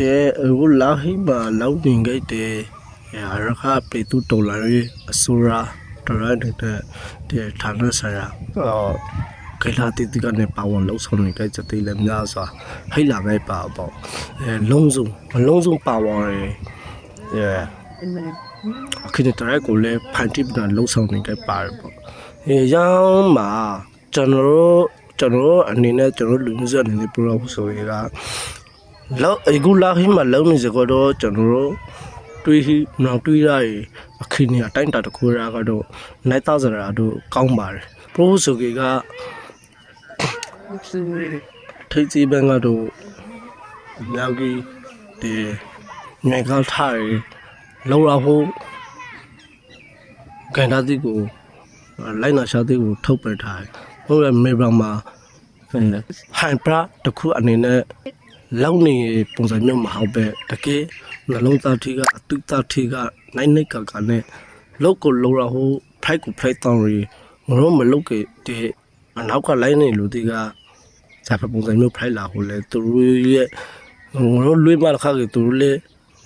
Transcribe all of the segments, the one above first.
တဲ့အခုလာဟိမှာလောက်တင်ခဲ့တဲ့ရခါပေတူတော်လာရအစိုးရတော်ရတဲ့တဲ့ဌာနဆိုင်ရာအော်ခေလာတိတိကနေပါဝင်လောက်ဆောင်နေတဲ့စတိလည်းများစွာဟိလာပဲပါပေါ့အဲလုံးစုံမလုံးစုံပါဝင်ရအဲအခင်းတဲ့ကိုလည်းဖန်တီးပြီးလောက်ဆောင်နေတဲ့ပါတယ်ပေါ့အဲရောင်းမှာကျွန်တော်တို့ကျွန်တော်တို့အနေနဲ့ကျွန်တော်တို့လူမျိုးစုအနေနဲ့ပြောလို့ဆိုရတာ လောက်အခုလာဟိမလုံးနေစကတော့ကျွန်တော်တို့တွေးဟိနောက်တွေးရရင်အခင်းနေအတိုင်းတာတစ်ခုရာကတော့နိုင်သားစရာတို့ကောင်းပါတယ်ပရိုဆိုကေကထိတ်စီဘန်ကတော့မြောက်ကြီးဒီမြေကောက်ထားရလောရဖို့ကန်တာတိကိုလိုက်နာရှာတိကိုထုတ်ပယ်ထားတယ်ဟုတ်ရမေဘရမှာဟန်ပရာတစ်ခုအနေနဲ့ လောက်နေပုံစံမျိုးမဟုတ်ပဲတကယ်နှလုံးသားထိကအတုသားထိကနိုင်နိုင်ကကနဲ့လောက်ကိုလောရဟိုဖိုက်ကိုဖိုက်တောင်းရီငရောမလုတ်ကေတဲ့အနောက်ကလိုက်နေလူတီကဇာဖပုံစံမျိုးဖိုက်လာဟိုလေသူတို့ရဲ့ငရောလွေးမလာခါကေသူတို့လေ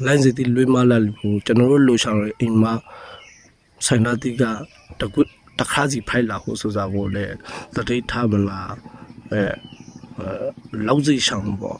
လိုင်းစီတီလွေးမလာလူကိုကျွန်တော်တို့လိုချောင်းရဲ့အိမ်မှာဆိုင်နာတီကတကွတခါစီဖိုက်လာဟိုဆိုစားဖို့လေတတိထားမလားအဲလောက်စိတ်ဆောင်ပေါ့